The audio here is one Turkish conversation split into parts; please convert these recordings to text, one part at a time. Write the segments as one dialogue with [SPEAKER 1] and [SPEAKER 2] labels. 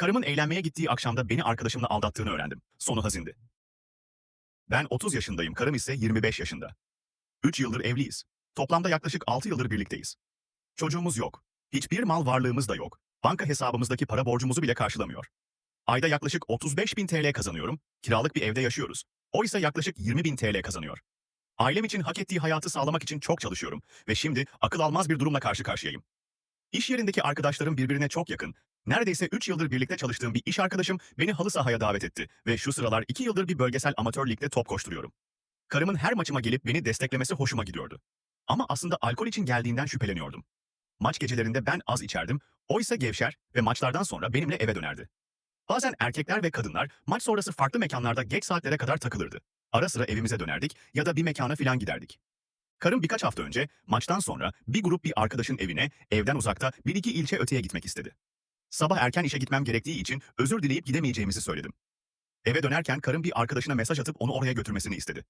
[SPEAKER 1] Karımın eğlenmeye gittiği akşamda beni arkadaşımla aldattığını öğrendim. Sonu hazindi. Ben 30 yaşındayım, karım ise 25 yaşında. 3 yıldır evliyiz. Toplamda yaklaşık 6 yıldır birlikteyiz. Çocuğumuz yok. Hiçbir mal varlığımız da yok. Banka hesabımızdaki para borcumuzu bile karşılamıyor. Ayda yaklaşık 35 bin TL kazanıyorum. Kiralık bir evde yaşıyoruz. O ise yaklaşık 20 bin TL kazanıyor. Ailem için hak ettiği hayatı sağlamak için çok çalışıyorum ve şimdi akıl almaz bir durumla karşı karşıyayım. İş yerindeki arkadaşlarım birbirine çok yakın. Neredeyse 3 yıldır birlikte çalıştığım bir iş arkadaşım beni halı sahaya davet etti ve şu sıralar 2 yıldır bir bölgesel amatör ligde top koşturuyorum. Karımın her maçıma gelip beni desteklemesi hoşuma gidiyordu. Ama aslında alkol için geldiğinden şüpheleniyordum. Maç gecelerinde ben az içerdim, o ise gevşer ve maçlardan sonra benimle eve dönerdi. Bazen erkekler ve kadınlar maç sonrası farklı mekanlarda geç saatlere kadar takılırdı. Ara sıra evimize dönerdik ya da bir mekana filan giderdik. Karım birkaç hafta önce maçtan sonra bir grup bir arkadaşın evine evden uzakta bir iki ilçe öteye gitmek istedi. Sabah erken işe gitmem gerektiği için özür dileyip gidemeyeceğimizi söyledim. Eve dönerken karım bir arkadaşına mesaj atıp onu oraya götürmesini istedi.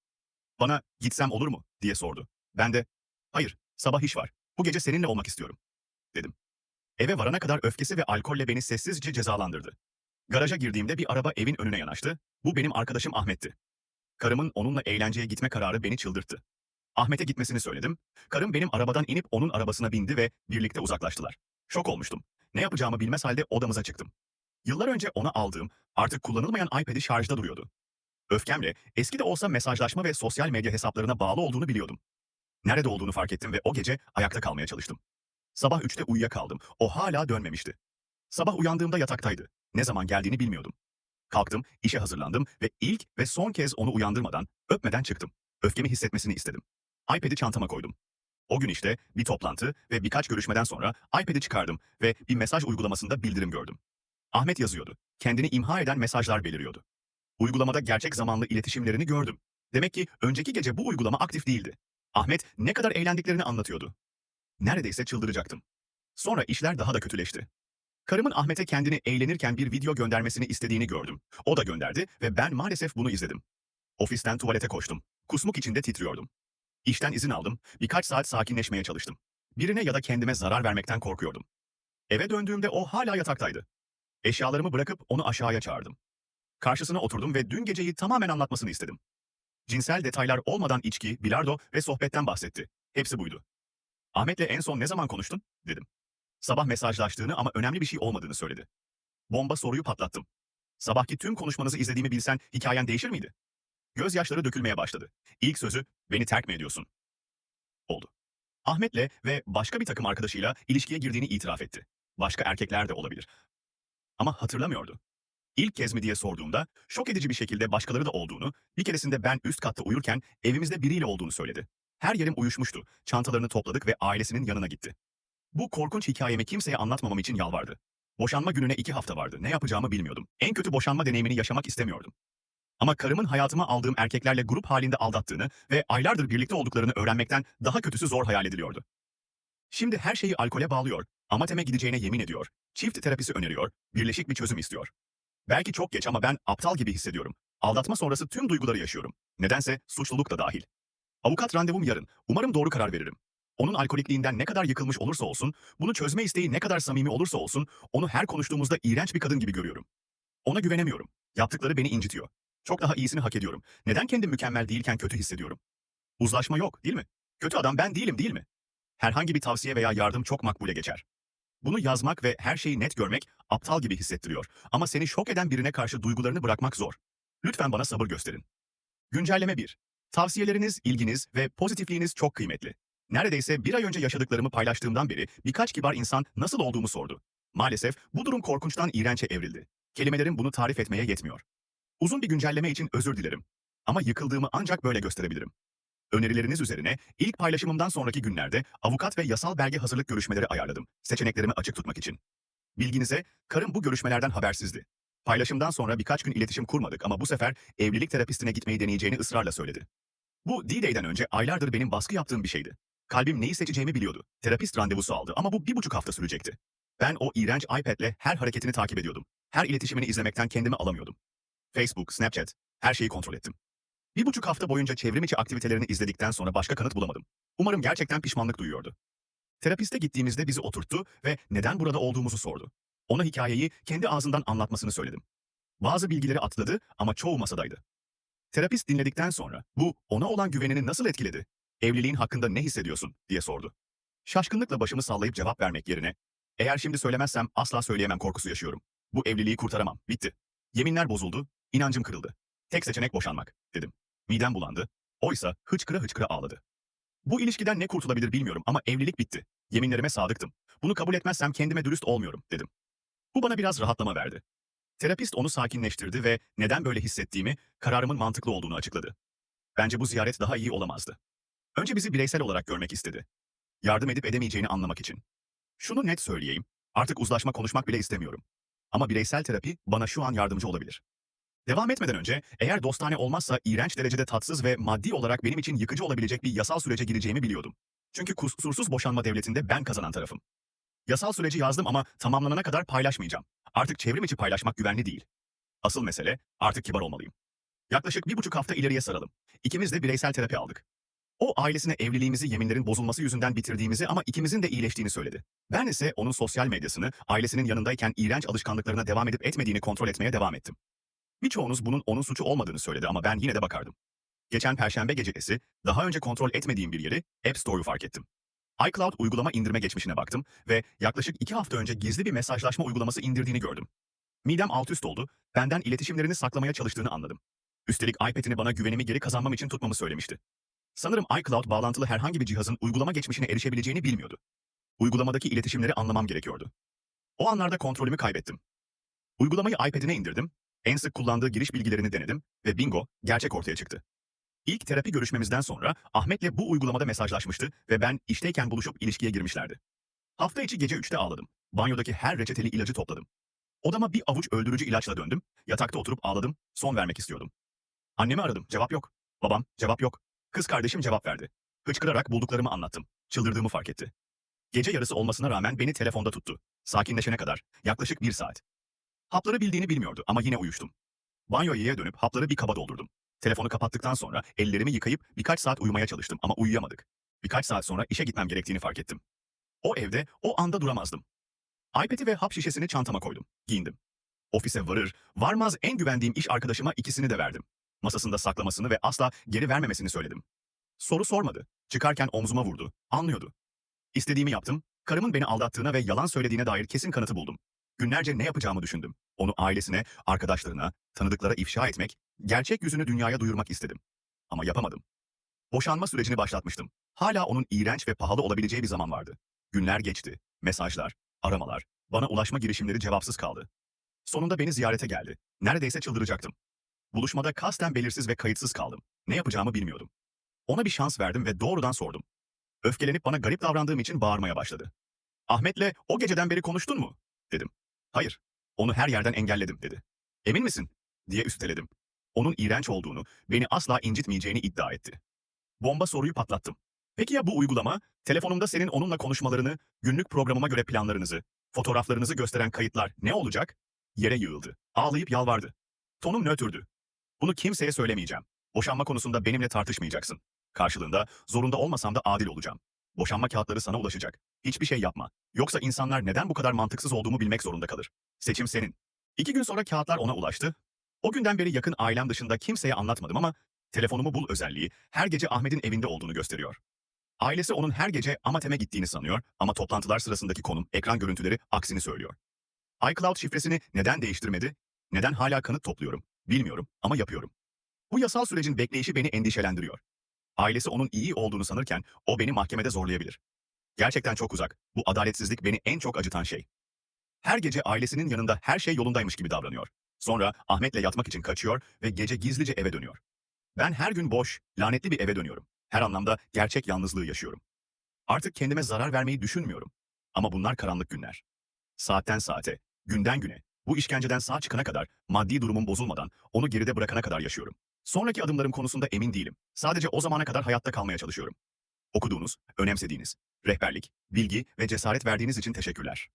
[SPEAKER 1] Bana gitsem olur mu diye sordu. Ben de hayır sabah iş var bu gece seninle olmak istiyorum dedim. Eve varana kadar öfkesi ve alkolle beni sessizce cezalandırdı. Garaja girdiğimde bir araba evin önüne yanaştı. Bu benim arkadaşım Ahmet'ti. Karımın onunla eğlenceye gitme kararı beni çıldırttı. Ahmet'e gitmesini söyledim. Karım benim arabadan inip onun arabasına bindi ve birlikte uzaklaştılar. Şok olmuştum. Ne yapacağımı bilmez halde odamıza çıktım. Yıllar önce ona aldığım, artık kullanılmayan iPad'i şarjda duruyordu. Öfkemle eski de olsa mesajlaşma ve sosyal medya hesaplarına bağlı olduğunu biliyordum. Nerede olduğunu fark ettim ve o gece ayakta kalmaya çalıştım. Sabah 3'te uyuyakaldım. O hala dönmemişti. Sabah uyandığımda yataktaydı. Ne zaman geldiğini bilmiyordum. Kalktım, işe hazırlandım ve ilk ve son kez onu uyandırmadan, öpmeden çıktım. Öfkemi hissetmesini istedim. iPad'i çantama koydum. O gün işte bir toplantı ve birkaç görüşmeden sonra iPad'i çıkardım ve bir mesaj uygulamasında bildirim gördüm. Ahmet yazıyordu. Kendini imha eden mesajlar beliriyordu. Uygulamada gerçek zamanlı iletişimlerini gördüm. Demek ki önceki gece bu uygulama aktif değildi. Ahmet ne kadar eğlendiklerini anlatıyordu. Neredeyse çıldıracaktım. Sonra işler daha da kötüleşti. Karımın Ahmet'e kendini eğlenirken bir video göndermesini istediğini gördüm. O da gönderdi ve ben maalesef bunu izledim. Ofisten tuvalete koştum. Kusmuk içinde titriyordum. İşten izin aldım, birkaç saat sakinleşmeye çalıştım. Birine ya da kendime zarar vermekten korkuyordum. Eve döndüğümde o hala yataktaydı. Eşyalarımı bırakıp onu aşağıya çağırdım. Karşısına oturdum ve dün geceyi tamamen anlatmasını istedim. Cinsel detaylar olmadan içki, bilardo ve sohbetten bahsetti. Hepsi buydu. Ahmet'le en son ne zaman konuştun? dedim. Sabah mesajlaştığını ama önemli bir şey olmadığını söyledi. Bomba soruyu patlattım. Sabahki tüm konuşmanızı izlediğimi bilsen hikayen değişir miydi? Gözyaşları dökülmeye başladı. İlk sözü beni terk mi ediyorsun? Oldu. Ahmet'le ve başka bir takım arkadaşıyla ilişkiye girdiğini itiraf etti. Başka erkekler de olabilir. Ama hatırlamıyordu. İlk kez mi diye sorduğumda şok edici bir şekilde başkaları da olduğunu, bir keresinde ben üst katta uyurken evimizde biriyle olduğunu söyledi. Her yerim uyuşmuştu. Çantalarını topladık ve ailesinin yanına gitti. Bu korkunç hikayemi kimseye anlatmamam için yalvardı. Boşanma gününe iki hafta vardı. Ne yapacağımı bilmiyordum. En kötü boşanma deneyimini yaşamak istemiyordum. Ama karımın hayatıma aldığım erkeklerle grup halinde aldattığını ve aylardır birlikte olduklarını öğrenmekten daha kötüsü zor hayal ediliyordu. Şimdi her şeyi alkole bağlıyor, Amatem'e gideceğine yemin ediyor, çift terapisi öneriyor, birleşik bir çözüm istiyor. Belki çok geç ama ben aptal gibi hissediyorum. Aldatma sonrası tüm duyguları yaşıyorum. Nedense suçluluk da dahil. Avukat randevum yarın. Umarım doğru karar veririm. Onun alkolikliğinden ne kadar yıkılmış olursa olsun, bunu çözme isteği ne kadar samimi olursa olsun, onu her konuştuğumuzda iğrenç bir kadın gibi görüyorum. Ona güvenemiyorum. Yaptıkları beni incitiyor. Çok daha iyisini hak ediyorum. Neden kendim mükemmel değilken kötü hissediyorum? Uzlaşma yok, değil mi? Kötü adam ben değilim, değil mi? Herhangi bir tavsiye veya yardım çok makbule geçer. Bunu yazmak ve her şeyi net görmek aptal gibi hissettiriyor. Ama seni şok eden birine karşı duygularını bırakmak zor. Lütfen bana sabır gösterin. Güncelleme 1. Tavsiyeleriniz, ilginiz ve pozitifliğiniz çok kıymetli. Neredeyse bir ay önce yaşadıklarımı paylaştığımdan beri birkaç kibar insan nasıl olduğumu sordu. Maalesef bu durum korkunçtan iğrençe evrildi. Kelimelerim bunu tarif etmeye yetmiyor. Uzun bir güncelleme için özür dilerim. Ama yıkıldığımı ancak böyle gösterebilirim. Önerileriniz üzerine ilk paylaşımımdan sonraki günlerde avukat ve yasal belge hazırlık görüşmeleri ayarladım. Seçeneklerimi açık tutmak için. Bilginize, karım bu görüşmelerden habersizdi. Paylaşımdan sonra birkaç gün iletişim kurmadık ama bu sefer evlilik terapistine gitmeyi deneyeceğini ısrarla söyledi. Bu D-Day'den önce aylardır benim baskı yaptığım bir şeydi. Kalbim neyi seçeceğimi biliyordu. Terapist randevusu aldı ama bu bir buçuk hafta sürecekti. Ben o iğrenç iPad'le her hareketini takip ediyordum. Her iletişimini izlemekten kendimi alamıyordum. Facebook, Snapchat, her şeyi kontrol ettim. Bir buçuk hafta boyunca çevrim içi aktivitelerini izledikten sonra başka kanıt bulamadım. Umarım gerçekten pişmanlık duyuyordu. Terapiste gittiğimizde bizi oturttu ve neden burada olduğumuzu sordu. Ona hikayeyi kendi ağzından anlatmasını söyledim. Bazı bilgileri atladı ama çoğu masadaydı. Terapist dinledikten sonra bu ona olan güvenini nasıl etkiledi? Evliliğin hakkında ne hissediyorsun diye sordu. Şaşkınlıkla başımı sallayıp cevap vermek yerine eğer şimdi söylemezsem asla söyleyemem korkusu yaşıyorum. Bu evliliği kurtaramam. Bitti. Yeminler bozuldu, inancım kırıldı. Tek seçenek boşanmak dedim. Midem bulandı. Oysa hıçkıra hıçkıra ağladı. Bu ilişkiden ne kurtulabilir bilmiyorum ama evlilik bitti. Yeminlerime sadıktım. Bunu kabul etmezsem kendime dürüst olmuyorum dedim. Bu bana biraz rahatlama verdi. Terapist onu sakinleştirdi ve neden böyle hissettiğimi, kararımın mantıklı olduğunu açıkladı. Bence bu ziyaret daha iyi olamazdı. Önce bizi bireysel olarak görmek istedi. Yardım edip edemeyeceğini anlamak için. Şunu net söyleyeyim, artık uzlaşma konuşmak bile istemiyorum. Ama bireysel terapi bana şu an yardımcı olabilir. Devam etmeden önce, eğer dostane olmazsa iğrenç derecede tatsız ve maddi olarak benim için yıkıcı olabilecek bir yasal sürece gireceğimi biliyordum. Çünkü kusursuz boşanma devletinde ben kazanan tarafım. Yasal süreci yazdım ama tamamlanana kadar paylaşmayacağım. Artık çevrim içi paylaşmak güvenli değil. Asıl mesele, artık kibar olmalıyım. Yaklaşık bir buçuk hafta ileriye saralım. İkimiz de bireysel terapi aldık. O ailesine evliliğimizi yeminlerin bozulması yüzünden bitirdiğimizi ama ikimizin de iyileştiğini söyledi. Ben ise onun sosyal medyasını, ailesinin yanındayken iğrenç alışkanlıklarına devam edip etmediğini kontrol etmeye devam ettim. Birçoğunuz bunun onun suçu olmadığını söyledi ama ben yine de bakardım. Geçen perşembe gecesi daha önce kontrol etmediğim bir yeri App Store'u fark ettim. iCloud uygulama indirme geçmişine baktım ve yaklaşık iki hafta önce gizli bir mesajlaşma uygulaması indirdiğini gördüm. Midem alt üst oldu, benden iletişimlerini saklamaya çalıştığını anladım. Üstelik iPad'ini bana güvenimi geri kazanmam için tutmamı söylemişti. Sanırım iCloud bağlantılı herhangi bir cihazın uygulama geçmişine erişebileceğini bilmiyordu. Uygulamadaki iletişimleri anlamam gerekiyordu. O anlarda kontrolümü kaybettim. Uygulamayı iPad'ine indirdim, en sık kullandığı giriş bilgilerini denedim ve bingo, gerçek ortaya çıktı. İlk terapi görüşmemizden sonra Ahmet'le bu uygulamada mesajlaşmıştı ve ben işteyken buluşup ilişkiye girmişlerdi. Hafta içi gece 3'te ağladım. Banyodaki her reçeteli ilacı topladım. Odama bir avuç öldürücü ilaçla döndüm. Yatakta oturup ağladım. Son vermek istiyordum. Annemi aradım. Cevap yok. Babam, cevap yok. Kız kardeşim cevap verdi. Hıçkırarak bulduklarımı anlattım. Çıldırdığımı fark etti. Gece yarısı olmasına rağmen beni telefonda tuttu. Sakinleşene kadar. Yaklaşık bir saat. Hapları bildiğini bilmiyordu ama yine uyuştum. Banyoya dönüp hapları bir kaba doldurdum. Telefonu kapattıktan sonra ellerimi yıkayıp birkaç saat uyumaya çalıştım ama uyuyamadık. Birkaç saat sonra işe gitmem gerektiğini fark ettim. O evde o anda duramazdım. iPad'i ve hap şişesini çantama koydum. Giyindim. Ofise varır, varmaz en güvendiğim iş arkadaşıma ikisini de verdim. Masasında saklamasını ve asla geri vermemesini söyledim. Soru sormadı. Çıkarken omzuma vurdu. Anlıyordu. İstediğimi yaptım. Karımın beni aldattığına ve yalan söylediğine dair kesin kanıtı buldum. Günlerce ne yapacağımı düşündüm. Onu ailesine, arkadaşlarına, tanıdıklara ifşa etmek, gerçek yüzünü dünyaya duyurmak istedim. Ama yapamadım. Boşanma sürecini başlatmıştım. Hala onun iğrenç ve pahalı olabileceği bir zaman vardı. Günler geçti. Mesajlar, aramalar, bana ulaşma girişimleri cevapsız kaldı. Sonunda beni ziyarete geldi. Neredeyse çıldıracaktım. Buluşmada kasten belirsiz ve kayıtsız kaldım. Ne yapacağımı bilmiyordum. Ona bir şans verdim ve doğrudan sordum. Öfkelenip bana garip davrandığım için bağırmaya başladı. Ahmet'le o geceden beri konuştun mu? Dedim. Hayır. Onu her yerden engelledim dedi. Emin misin? diye üsteledim. Onun iğrenç olduğunu, beni asla incitmeyeceğini iddia etti. Bomba soruyu patlattım. Peki ya bu uygulama, telefonumda senin onunla konuşmalarını, günlük programıma göre planlarınızı, fotoğraflarınızı gösteren kayıtlar ne olacak? Yere yığıldı. Ağlayıp yalvardı. Tonum nötrdü. Bunu kimseye söylemeyeceğim. Boşanma konusunda benimle tartışmayacaksın. Karşılığında zorunda olmasam da adil olacağım. Boşanma kağıtları sana ulaşacak. Hiçbir şey yapma. Yoksa insanlar neden bu kadar mantıksız olduğumu bilmek zorunda kalır. Seçim senin. İki gün sonra kağıtlar ona ulaştı. O günden beri yakın ailem dışında kimseye anlatmadım ama telefonumu bul özelliği her gece Ahmet'in evinde olduğunu gösteriyor. Ailesi onun her gece Amatem'e gittiğini sanıyor ama toplantılar sırasındaki konum, ekran görüntüleri aksini söylüyor. iCloud şifresini neden değiştirmedi? Neden hala kanıt topluyorum? Bilmiyorum ama yapıyorum. Bu yasal sürecin bekleyişi beni endişelendiriyor. Ailesi onun iyi olduğunu sanırken o beni mahkemede zorlayabilir. Gerçekten çok uzak. Bu adaletsizlik beni en çok acıtan şey. Her gece ailesinin yanında her şey yolundaymış gibi davranıyor. Sonra Ahmet'le yatmak için kaçıyor ve gece gizlice eve dönüyor. Ben her gün boş, lanetli bir eve dönüyorum. Her anlamda gerçek yalnızlığı yaşıyorum. Artık kendime zarar vermeyi düşünmüyorum. Ama bunlar karanlık günler. Saatten saate, günden güne, bu işkenceden sağ çıkana kadar, maddi durumum bozulmadan, onu geride bırakana kadar yaşıyorum. Sonraki adımlarım konusunda emin değilim. Sadece o zamana kadar hayatta kalmaya çalışıyorum. Okuduğunuz, önemsediğiniz, rehberlik, bilgi ve cesaret verdiğiniz için teşekkürler.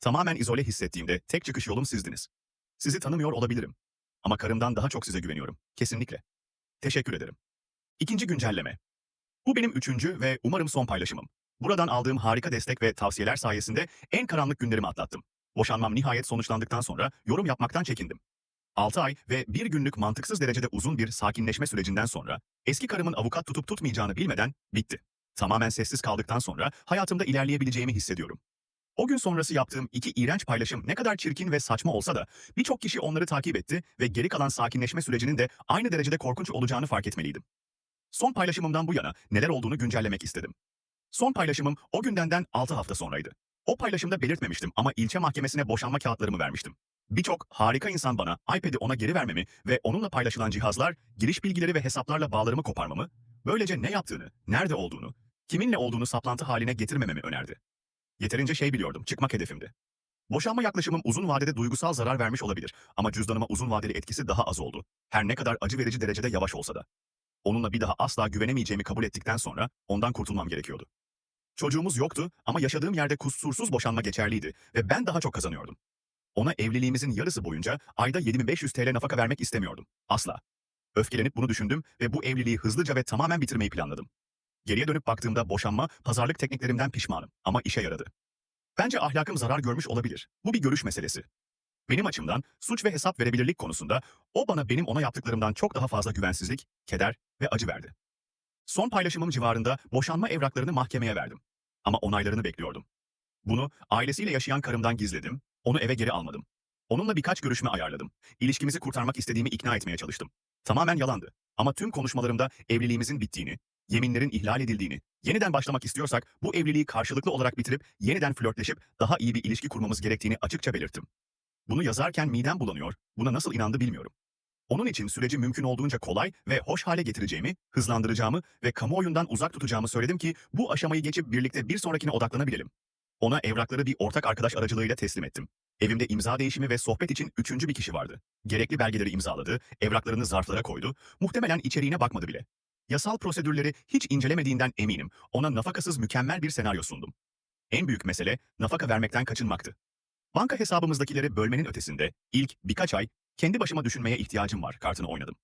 [SPEAKER 1] Tamamen izole hissettiğimde tek çıkış yolum sizdiniz. Sizi tanımıyor olabilirim. Ama karımdan daha çok size güveniyorum. Kesinlikle. Teşekkür ederim. İkinci güncelleme. Bu benim üçüncü ve umarım son paylaşımım. Buradan aldığım harika destek ve tavsiyeler sayesinde en karanlık günlerimi atlattım. Boşanmam nihayet sonuçlandıktan sonra yorum yapmaktan çekindim. 6 ay ve bir günlük mantıksız derecede uzun bir sakinleşme sürecinden sonra eski karımın avukat tutup tutmayacağını bilmeden bitti. Tamamen sessiz kaldıktan sonra hayatımda ilerleyebileceğimi hissediyorum. O gün sonrası yaptığım iki iğrenç paylaşım ne kadar çirkin ve saçma olsa da birçok kişi onları takip etti ve geri kalan sakinleşme sürecinin de aynı derecede korkunç olacağını fark etmeliydim. Son paylaşımımdan bu yana neler olduğunu güncellemek istedim. Son paylaşımım o gündenden 6 hafta sonraydı. O paylaşımda belirtmemiştim ama ilçe mahkemesine boşanma kağıtlarımı vermiştim. Birçok harika insan bana iPad'i ona geri vermemi ve onunla paylaşılan cihazlar, giriş bilgileri ve hesaplarla bağlarımı koparmamı, böylece ne yaptığını, nerede olduğunu, kiminle olduğunu saplantı haline getirmememi önerdi. Yeterince şey biliyordum, çıkmak hedefimdi. Boşanma yaklaşımım uzun vadede duygusal zarar vermiş olabilir ama cüzdanıma uzun vadeli etkisi daha az oldu. Her ne kadar acı verici derecede yavaş olsa da. Onunla bir daha asla güvenemeyeceğimi kabul ettikten sonra ondan kurtulmam gerekiyordu. Çocuğumuz yoktu ama yaşadığım yerde kusursuz boşanma geçerliydi ve ben daha çok kazanıyordum. Ona evliliğimizin yarısı boyunca ayda 7500 TL nafaka vermek istemiyordum. Asla. Öfkelenip bunu düşündüm ve bu evliliği hızlıca ve tamamen bitirmeyi planladım. Geriye dönüp baktığımda boşanma, pazarlık tekniklerimden pişmanım ama işe yaradı. Bence ahlakım zarar görmüş olabilir. Bu bir görüş meselesi. Benim açımdan suç ve hesap verebilirlik konusunda o bana benim ona yaptıklarımdan çok daha fazla güvensizlik, keder ve acı verdi. Son paylaşımım civarında boşanma evraklarını mahkemeye verdim. Ama onaylarını bekliyordum. Bunu ailesiyle yaşayan karımdan gizledim, onu eve geri almadım. Onunla birkaç görüşme ayarladım. İlişkimizi kurtarmak istediğimi ikna etmeye çalıştım. Tamamen yalandı. Ama tüm konuşmalarımda evliliğimizin bittiğini, yeminlerin ihlal edildiğini, yeniden başlamak istiyorsak bu evliliği karşılıklı olarak bitirip yeniden flörtleşip daha iyi bir ilişki kurmamız gerektiğini açıkça belirttim. Bunu yazarken midem bulanıyor, buna nasıl inandı bilmiyorum. Onun için süreci mümkün olduğunca kolay ve hoş hale getireceğimi, hızlandıracağımı ve kamuoyundan uzak tutacağımı söyledim ki bu aşamayı geçip birlikte bir sonrakine odaklanabilelim. Ona evrakları bir ortak arkadaş aracılığıyla teslim ettim. Evimde imza değişimi ve sohbet için üçüncü bir kişi vardı. Gerekli belgeleri imzaladı, evraklarını zarflara koydu, muhtemelen içeriğine bakmadı bile. Yasal prosedürleri hiç incelemediğinden eminim. Ona nafakasız mükemmel bir senaryo sundum. En büyük mesele nafaka vermekten kaçınmaktı. Banka hesabımızdakileri bölmenin ötesinde ilk birkaç ay kendi başıma düşünmeye ihtiyacım var kartını oynadım.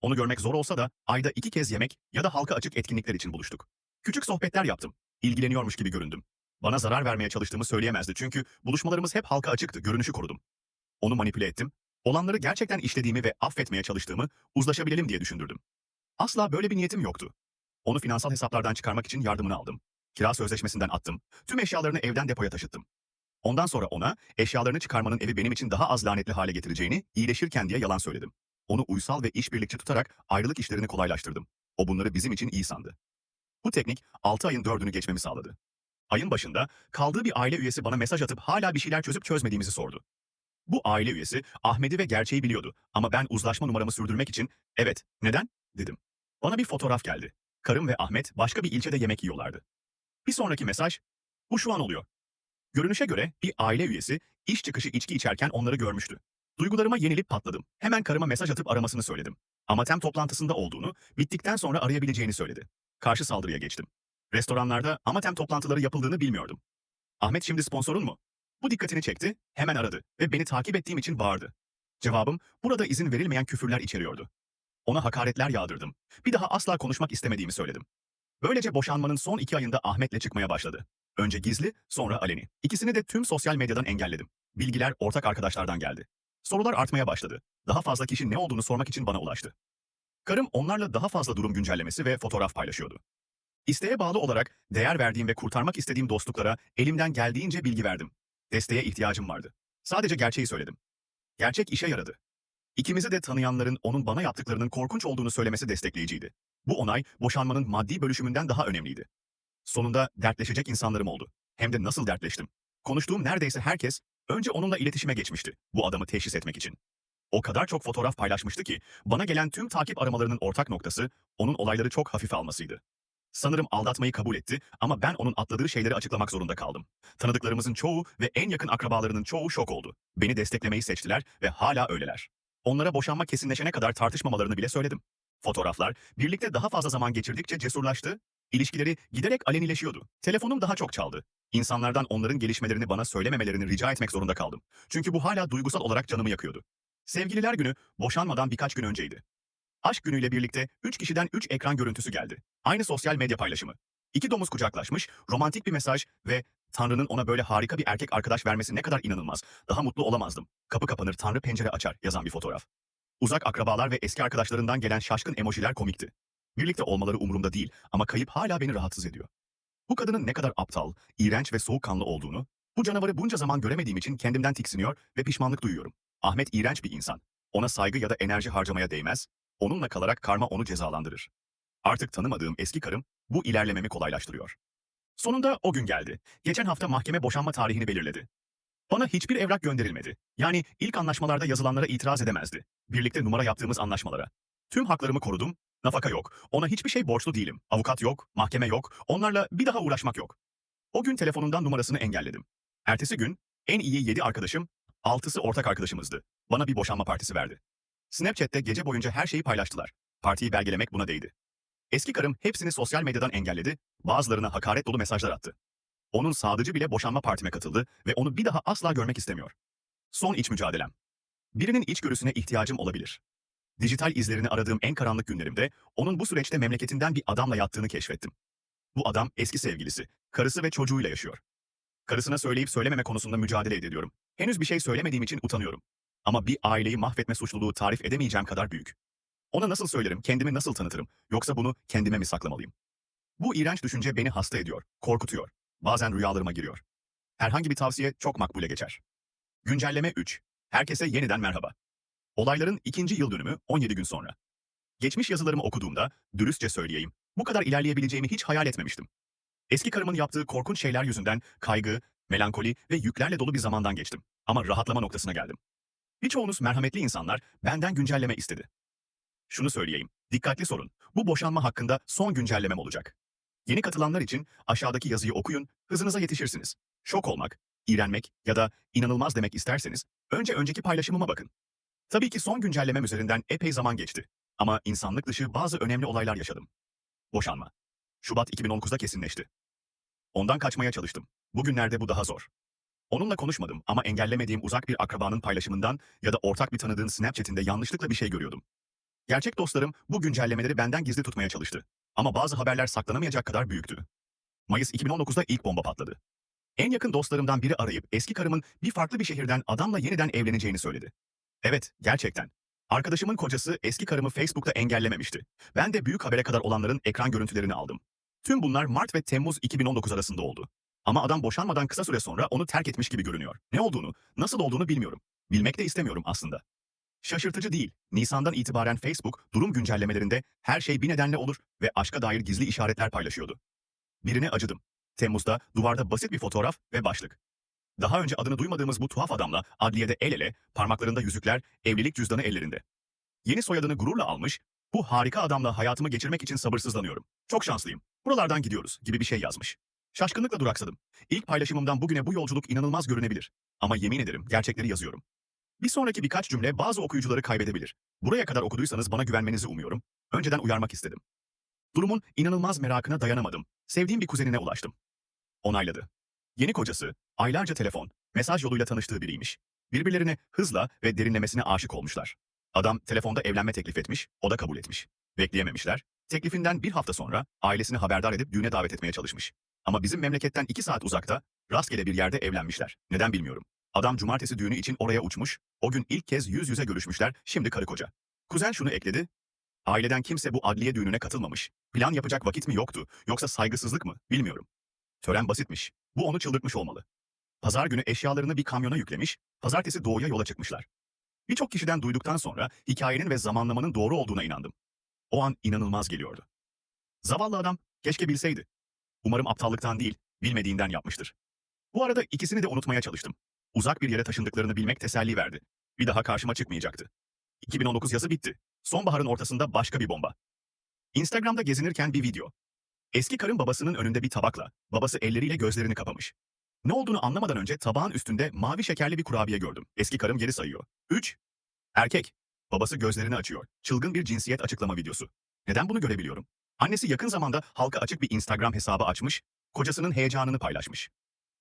[SPEAKER 1] Onu görmek zor olsa da ayda iki kez yemek ya da halka açık etkinlikler için buluştuk. Küçük sohbetler yaptım. İlgileniyormuş gibi göründüm. Bana zarar vermeye çalıştığımı söyleyemezdi çünkü buluşmalarımız hep halka açıktı, görünüşü korudum. Onu manipüle ettim. Olanları gerçekten işlediğimi ve affetmeye çalıştığımı uzlaşabilelim diye düşündürdüm. Asla böyle bir niyetim yoktu. Onu finansal hesaplardan çıkarmak için yardımını aldım. Kira sözleşmesinden attım. Tüm eşyalarını evden depoya taşıttım. Ondan sonra ona eşyalarını çıkarmanın evi benim için daha az lanetli hale getireceğini iyileşirken diye yalan söyledim. Onu uysal ve işbirlikçi tutarak ayrılık işlerini kolaylaştırdım. O bunları bizim için iyi sandı. Bu teknik 6 ayın 4'ünü geçmemi sağladı. Ayın başında kaldığı bir aile üyesi bana mesaj atıp hala bir şeyler çözüp çözmediğimizi sordu. Bu aile üyesi Ahmet'i ve gerçeği biliyordu ama ben uzlaşma numaramı sürdürmek için evet neden dedim. Bana bir fotoğraf geldi. Karım ve Ahmet başka bir ilçede yemek yiyorlardı. Bir sonraki mesaj bu şu an oluyor. Görünüşe göre bir aile üyesi iş çıkışı içki içerken onları görmüştü. Duygularıma yenilip patladım. Hemen karıma mesaj atıp aramasını söyledim. Amatem toplantısında olduğunu, bittikten sonra arayabileceğini söyledi. Karşı saldırıya geçtim. Restoranlarda Amatem toplantıları yapıldığını bilmiyordum. Ahmet şimdi sponsorun mu? Bu dikkatini çekti, hemen aradı ve beni takip ettiğim için bağırdı. Cevabım burada izin verilmeyen küfürler içeriyordu. Ona hakaretler yağdırdım. Bir daha asla konuşmak istemediğimi söyledim. Böylece boşanmanın son iki ayında Ahmet'le çıkmaya başladı. Önce gizli, sonra aleni. İkisini de tüm sosyal medyadan engelledim. Bilgiler ortak arkadaşlardan geldi. Sorular artmaya başladı. Daha fazla kişi ne olduğunu sormak için bana ulaştı. Karım onlarla daha fazla durum güncellemesi ve fotoğraf paylaşıyordu. İsteğe bağlı olarak değer verdiğim ve kurtarmak istediğim dostluklara elimden geldiğince bilgi verdim. Desteğe ihtiyacım vardı. Sadece gerçeği söyledim. Gerçek işe yaradı. İkimizi de tanıyanların onun bana yaptıklarının korkunç olduğunu söylemesi destekleyiciydi. Bu onay boşanmanın maddi bölüşümünden daha önemliydi. Sonunda dertleşecek insanlarım oldu. Hem de nasıl dertleştim. Konuştuğum neredeyse herkes önce onunla iletişime geçmişti bu adamı teşhis etmek için. O kadar çok fotoğraf paylaşmıştı ki bana gelen tüm takip aramalarının ortak noktası onun olayları çok hafife almasıydı. Sanırım aldatmayı kabul etti ama ben onun atladığı şeyleri açıklamak zorunda kaldım. Tanıdıklarımızın çoğu ve en yakın akrabalarının çoğu şok oldu. Beni desteklemeyi seçtiler ve hala öyleler. Onlara boşanma kesinleşene kadar tartışmamalarını bile söyledim. Fotoğraflar birlikte daha fazla zaman geçirdikçe cesurlaştı, ilişkileri giderek alenileşiyordu. Telefonum daha çok çaldı. İnsanlardan onların gelişmelerini bana söylememelerini rica etmek zorunda kaldım. Çünkü bu hala duygusal olarak canımı yakıyordu. Sevgililer günü boşanmadan birkaç gün önceydi. Aşk günüyle birlikte 3 kişiden 3 ekran görüntüsü geldi. Aynı sosyal medya paylaşımı. İki domuz kucaklaşmış, romantik bir mesaj ve Tanrı'nın ona böyle harika bir erkek arkadaş vermesi ne kadar inanılmaz. Daha mutlu olamazdım. Kapı kapanır, Tanrı pencere açar yazan bir fotoğraf. Uzak akrabalar ve eski arkadaşlarından gelen şaşkın emojiler komikti. Birlikte olmaları umurumda değil ama kayıp hala beni rahatsız ediyor. Bu kadının ne kadar aptal, iğrenç ve soğukkanlı olduğunu, bu canavarı bunca zaman göremediğim için kendimden tiksiniyor ve pişmanlık duyuyorum. Ahmet iğrenç bir insan. Ona saygı ya da enerji harcamaya değmez, onunla kalarak karma onu cezalandırır. Artık tanımadığım eski karım bu ilerlememi kolaylaştırıyor. Sonunda o gün geldi. Geçen hafta mahkeme boşanma tarihini belirledi. Bana hiçbir evrak gönderilmedi. Yani ilk anlaşmalarda yazılanlara itiraz edemezdi. Birlikte numara yaptığımız anlaşmalara. Tüm haklarımı korudum. Nafaka yok. Ona hiçbir şey borçlu değilim. Avukat yok, mahkeme yok. Onlarla bir daha uğraşmak yok. O gün telefonundan numarasını engelledim. Ertesi gün en iyi yedi arkadaşım, altısı ortak arkadaşımızdı. Bana bir boşanma partisi verdi. Snapchat'te gece boyunca her şeyi paylaştılar. Partiyi belgelemek buna değdi. Eski karım hepsini sosyal medyadan engelledi, bazılarına hakaret dolu mesajlar attı. Onun sadıcı bile boşanma partime katıldı ve onu bir daha asla görmek istemiyor. Son iç mücadelem. Birinin içgörüsüne ihtiyacım olabilir. Dijital izlerini aradığım en karanlık günlerimde onun bu süreçte memleketinden bir adamla yattığını keşfettim. Bu adam eski sevgilisi, karısı ve çocuğuyla yaşıyor. Karısına söyleyip söylememe konusunda mücadele ediyorum. Henüz bir şey söylemediğim için utanıyorum. Ama bir aileyi mahvetme suçluluğu tarif edemeyeceğim kadar büyük. Ona nasıl söylerim, kendimi nasıl tanıtırım, yoksa bunu kendime mi saklamalıyım? Bu iğrenç düşünce beni hasta ediyor, korkutuyor. Bazen rüyalarıma giriyor. Herhangi bir tavsiye çok makbule geçer. Güncelleme 3. Herkese yeniden merhaba. Olayların ikinci yıl dönümü 17 gün sonra. Geçmiş yazılarımı okuduğumda, dürüstçe söyleyeyim, bu kadar ilerleyebileceğimi hiç hayal etmemiştim. Eski karımın yaptığı korkunç şeyler yüzünden kaygı, melankoli ve yüklerle dolu bir zamandan geçtim. Ama rahatlama noktasına geldim. Birçoğunuz merhametli insanlar benden güncelleme istedi. Şunu söyleyeyim, dikkatli sorun. Bu boşanma hakkında son güncellemem olacak. Yeni katılanlar için aşağıdaki yazıyı okuyun, hızınıza yetişirsiniz. Şok olmak, iğrenmek ya da inanılmaz demek isterseniz önce önceki paylaşımıma bakın. Tabii ki son güncellemem üzerinden epey zaman geçti. Ama insanlık dışı bazı önemli olaylar yaşadım. Boşanma. Şubat 2019'da kesinleşti. Ondan kaçmaya çalıştım. Bugünlerde bu daha zor. Onunla konuşmadım ama engellemediğim uzak bir akrabanın paylaşımından ya da ortak bir tanıdığın Snapchat'inde yanlışlıkla bir şey görüyordum. Gerçek dostlarım bu güncellemeleri benden gizli tutmaya çalıştı. Ama bazı haberler saklanamayacak kadar büyüktü. Mayıs 2019'da ilk bomba patladı. En yakın dostlarımdan biri arayıp eski karımın bir farklı bir şehirden adamla yeniden evleneceğini söyledi. Evet, gerçekten. Arkadaşımın kocası eski karımı Facebook'ta engellememişti. Ben de büyük habere kadar olanların ekran görüntülerini aldım. Tüm bunlar Mart ve Temmuz 2019 arasında oldu. Ama adam boşanmadan kısa süre sonra onu terk etmiş gibi görünüyor. Ne olduğunu, nasıl olduğunu bilmiyorum. Bilmek de istemiyorum aslında. Şaşırtıcı değil. Nisan'dan itibaren Facebook durum güncellemelerinde her şey bir nedenle olur ve aşka dair gizli işaretler paylaşıyordu. Birine acıdım. Temmuz'da duvarda basit bir fotoğraf ve başlık. Daha önce adını duymadığımız bu tuhaf adamla adliyede el ele, parmaklarında yüzükler, evlilik cüzdanı ellerinde. Yeni soyadını gururla almış, bu harika adamla hayatımı geçirmek için sabırsızlanıyorum. Çok şanslıyım. Buralardan gidiyoruz gibi bir şey yazmış. Şaşkınlıkla duraksadım. İlk paylaşımımdan bugüne bu yolculuk inanılmaz görünebilir. Ama yemin ederim gerçekleri yazıyorum. Bir sonraki birkaç cümle bazı okuyucuları kaybedebilir. Buraya kadar okuduysanız bana güvenmenizi umuyorum. Önceden uyarmak istedim. Durumun inanılmaz merakına dayanamadım. Sevdiğim bir kuzenine ulaştım. Onayladı. Yeni kocası, aylarca telefon, mesaj yoluyla tanıştığı biriymiş. Birbirlerine hızla ve derinlemesine aşık olmuşlar. Adam telefonda evlenme teklif etmiş, o da kabul etmiş. Bekleyememişler. Teklifinden bir hafta sonra ailesini haberdar edip düğüne davet etmeye çalışmış. Ama bizim memleketten iki saat uzakta, rastgele bir yerde evlenmişler. Neden bilmiyorum. Adam cumartesi düğünü için oraya uçmuş, o gün ilk kez yüz yüze görüşmüşler, şimdi karı koca. Kuzen şunu ekledi, aileden kimse bu adliye düğününe katılmamış. Plan yapacak vakit mi yoktu, yoksa saygısızlık mı, bilmiyorum. Tören basitmiş, bu onu çıldırtmış olmalı. Pazar günü eşyalarını bir kamyona yüklemiş, pazartesi doğuya yola çıkmışlar. Birçok kişiden duyduktan sonra hikayenin ve zamanlamanın doğru olduğuna inandım. O an inanılmaz geliyordu. Zavallı adam, keşke bilseydi. Umarım aptallıktan değil, bilmediğinden yapmıştır. Bu arada ikisini de unutmaya çalıştım. Uzak bir yere taşındıklarını bilmek teselli verdi. Bir daha karşıma çıkmayacaktı. 2019 yazı bitti. Sonbaharın ortasında başka bir bomba. Instagram'da gezinirken bir video. Eski karın babasının önünde bir tabakla, babası elleriyle gözlerini kapamış. Ne olduğunu anlamadan önce tabağın üstünde mavi şekerli bir kurabiye gördüm. Eski karım geri sayıyor. 3. Erkek. Babası gözlerini açıyor. Çılgın bir cinsiyet açıklama videosu. Neden bunu görebiliyorum? Annesi yakın zamanda halka açık bir Instagram hesabı açmış, kocasının heyecanını paylaşmış.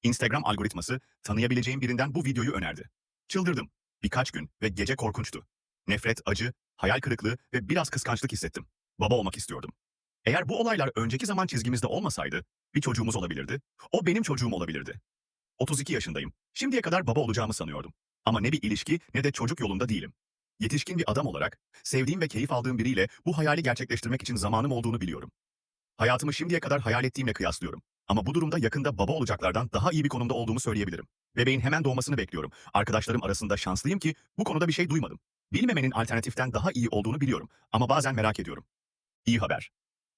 [SPEAKER 1] Instagram algoritması tanıyabileceğim birinden bu videoyu önerdi. Çıldırdım. Birkaç gün ve gece korkunçtu. Nefret, acı, hayal kırıklığı ve biraz kıskançlık hissettim. Baba olmak istiyordum. Eğer bu olaylar önceki zaman çizgimizde olmasaydı, bir çocuğumuz olabilirdi. O benim çocuğum olabilirdi. 32 yaşındayım. Şimdiye kadar baba olacağımı sanıyordum. Ama ne bir ilişki ne de çocuk yolunda değilim. Yetişkin bir adam olarak, sevdiğim ve keyif aldığım biriyle bu hayali gerçekleştirmek için zamanım olduğunu biliyorum. Hayatımı şimdiye kadar hayal ettiğimle kıyaslıyorum. Ama bu durumda yakında baba olacaklardan daha iyi bir konumda olduğumu söyleyebilirim. Bebeğin hemen doğmasını bekliyorum. Arkadaşlarım arasında şanslıyım ki bu konuda bir şey duymadım. Bilmemenin alternatiften daha iyi olduğunu biliyorum ama bazen merak ediyorum. İyi haber.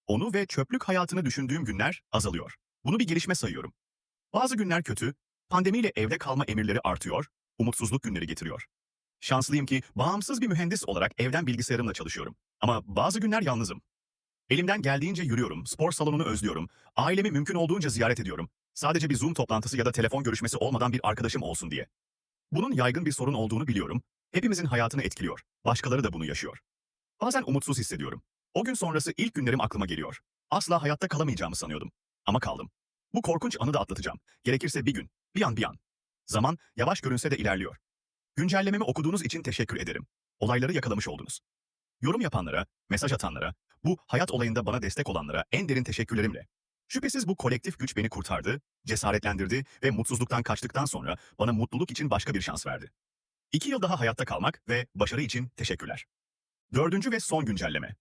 [SPEAKER 1] Onu ve çöplük hayatını düşündüğüm günler azalıyor. Bunu bir gelişme sayıyorum. Bazı günler kötü, pandemiyle evde kalma emirleri artıyor, umutsuzluk günleri getiriyor. Şanslıyım ki bağımsız bir mühendis olarak evden bilgisayarımla çalışıyorum. Ama bazı günler yalnızım. Elimden geldiğince yürüyorum, spor salonunu özlüyorum, ailemi mümkün olduğunca ziyaret ediyorum. Sadece bir Zoom toplantısı ya da telefon görüşmesi olmadan bir arkadaşım olsun diye. Bunun yaygın bir sorun olduğunu biliyorum. Hepimizin hayatını etkiliyor. Başkaları da bunu yaşıyor. Bazen umutsuz hissediyorum. O gün sonrası ilk günlerim aklıma geliyor. Asla hayatta kalamayacağımı sanıyordum. Ama kaldım. Bu korkunç anı da atlatacağım. Gerekirse bir gün, bir an bir an. Zaman yavaş görünse de ilerliyor. Güncellememi okuduğunuz için teşekkür ederim. Olayları yakalamış oldunuz. Yorum yapanlara, mesaj atanlara, bu hayat olayında bana destek olanlara en derin teşekkürlerimle. Şüphesiz bu kolektif güç beni kurtardı, cesaretlendirdi ve mutsuzluktan kaçtıktan sonra bana mutluluk için başka bir şans verdi. İki yıl daha hayatta kalmak ve başarı için teşekkürler. Dördüncü ve son güncelleme.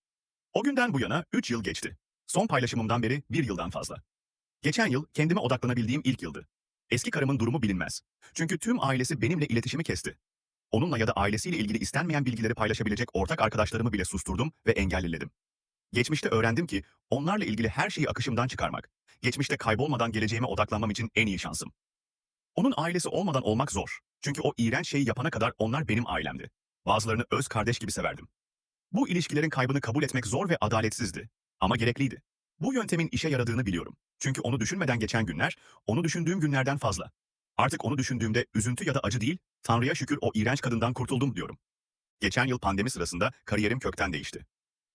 [SPEAKER 1] O günden bu yana üç yıl geçti. Son paylaşımımdan beri bir yıldan fazla. Geçen yıl kendime odaklanabildiğim ilk yıldı. Eski karımın durumu bilinmez. Çünkü tüm ailesi benimle iletişimi kesti. Onunla ya da ailesiyle ilgili istenmeyen bilgileri paylaşabilecek ortak arkadaşlarımı bile susturdum ve engelledim. Geçmişte öğrendim ki onlarla ilgili her şeyi akışımdan çıkarmak, geçmişte kaybolmadan geleceğime odaklanmam için en iyi şansım. Onun ailesi olmadan olmak zor. Çünkü o iğrenç şeyi yapana kadar onlar benim ailemdi. Bazılarını öz kardeş gibi severdim. Bu ilişkilerin kaybını kabul etmek zor ve adaletsizdi. Ama gerekliydi. Bu yöntemin işe yaradığını biliyorum. Çünkü onu düşünmeden geçen günler, onu düşündüğüm günlerden fazla. Artık onu düşündüğümde üzüntü ya da acı değil, Tanrı'ya şükür o iğrenç kadından kurtuldum diyorum. Geçen yıl pandemi sırasında kariyerim kökten değişti.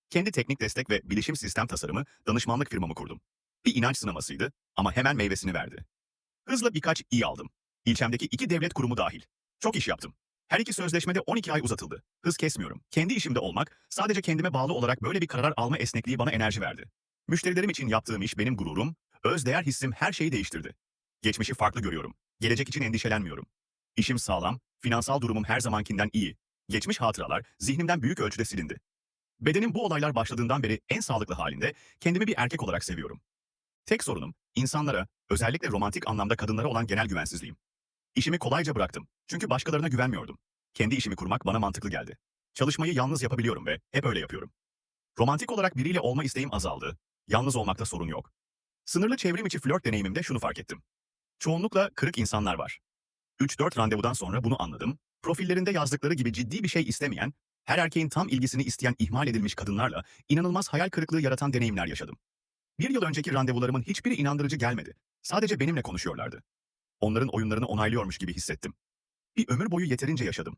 [SPEAKER 1] Kendi teknik destek ve bilişim sistem tasarımı, danışmanlık firmamı kurdum. Bir inanç sınamasıydı ama hemen meyvesini verdi. Hızla birkaç iyi aldım. İlçemdeki iki devlet kurumu dahil. Çok iş yaptım. Her iki sözleşmede 12 ay uzatıldı. Hız kesmiyorum. Kendi işimde olmak, sadece kendime bağlı olarak böyle bir karar alma esnekliği bana enerji verdi. Müşterilerim için yaptığım iş benim gururum, öz değer hissim her şeyi değiştirdi. Geçmişi farklı görüyorum. Gelecek için endişelenmiyorum. İşim sağlam, finansal durumum her zamankinden iyi. Geçmiş hatıralar zihnimden büyük ölçüde silindi. Bedenim bu olaylar başladığından beri en sağlıklı halinde kendimi bir erkek olarak seviyorum. Tek sorunum, insanlara, özellikle romantik anlamda kadınlara olan genel güvensizliğim. İşimi kolayca bıraktım. Çünkü başkalarına güvenmiyordum. Kendi işimi kurmak bana mantıklı geldi. Çalışmayı yalnız yapabiliyorum ve hep öyle yapıyorum. Romantik olarak biriyle olma isteğim azaldı. Yalnız olmakta sorun yok. Sınırlı çevrim içi flört deneyimimde şunu fark ettim. Çoğunlukla kırık insanlar var. 3-4 randevudan sonra bunu anladım. Profillerinde yazdıkları gibi ciddi bir şey istemeyen, her erkeğin tam ilgisini isteyen ihmal edilmiş kadınlarla inanılmaz hayal kırıklığı yaratan deneyimler yaşadım. Bir yıl önceki randevularımın hiçbiri inandırıcı gelmedi. Sadece benimle konuşuyorlardı. Onların oyunlarını onaylıyormuş gibi hissettim. Bir ömür boyu yeterince yaşadım.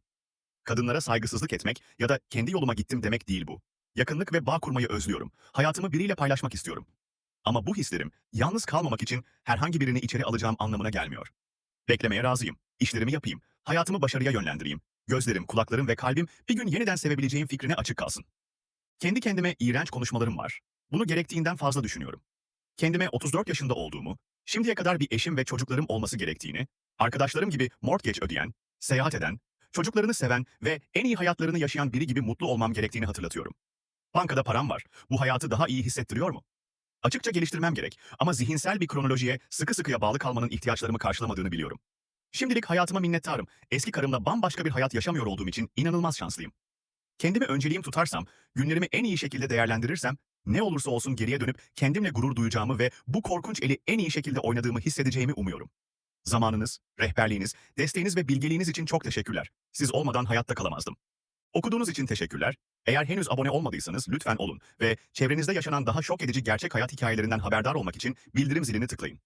[SPEAKER 1] Kadınlara saygısızlık etmek ya da kendi yoluma gittim demek değil bu. Yakınlık ve bağ kurmayı özlüyorum. Hayatımı biriyle paylaşmak istiyorum. Ama bu hislerim yalnız kalmamak için herhangi birini içeri alacağım anlamına gelmiyor. Beklemeye razıyım. İşlerimi yapayım. Hayatımı başarıya yönlendireyim. Gözlerim, kulaklarım ve kalbim bir gün yeniden sevebileceğim fikrine açık kalsın. Kendi kendime iğrenç konuşmalarım var. Bunu gerektiğinden fazla düşünüyorum. Kendime 34 yaşında olduğumu, şimdiye kadar bir eşim ve çocuklarım olması gerektiğini, arkadaşlarım gibi mortgage ödeyen, seyahat eden, çocuklarını seven ve en iyi hayatlarını yaşayan biri gibi mutlu olmam gerektiğini hatırlatıyorum. Bankada param var. Bu hayatı daha iyi hissettiriyor mu? Açıkça geliştirmem gerek ama zihinsel bir kronolojiye sıkı sıkıya bağlı kalmanın ihtiyaçlarımı karşılamadığını biliyorum. Şimdilik hayatıma minnettarım. Eski karımla bambaşka bir hayat yaşamıyor olduğum için inanılmaz şanslıyım. Kendimi önceliğim tutarsam, günlerimi en iyi şekilde değerlendirirsem, ne olursa olsun geriye dönüp kendimle gurur duyacağımı ve bu korkunç eli en iyi şekilde oynadığımı hissedeceğimi umuyorum. Zamanınız, rehberliğiniz, desteğiniz ve bilgeliğiniz için çok teşekkürler. Siz olmadan hayatta kalamazdım. Okuduğunuz için teşekkürler. Eğer henüz abone olmadıysanız lütfen olun ve çevrenizde yaşanan daha şok edici gerçek hayat hikayelerinden haberdar olmak için bildirim zilini tıklayın.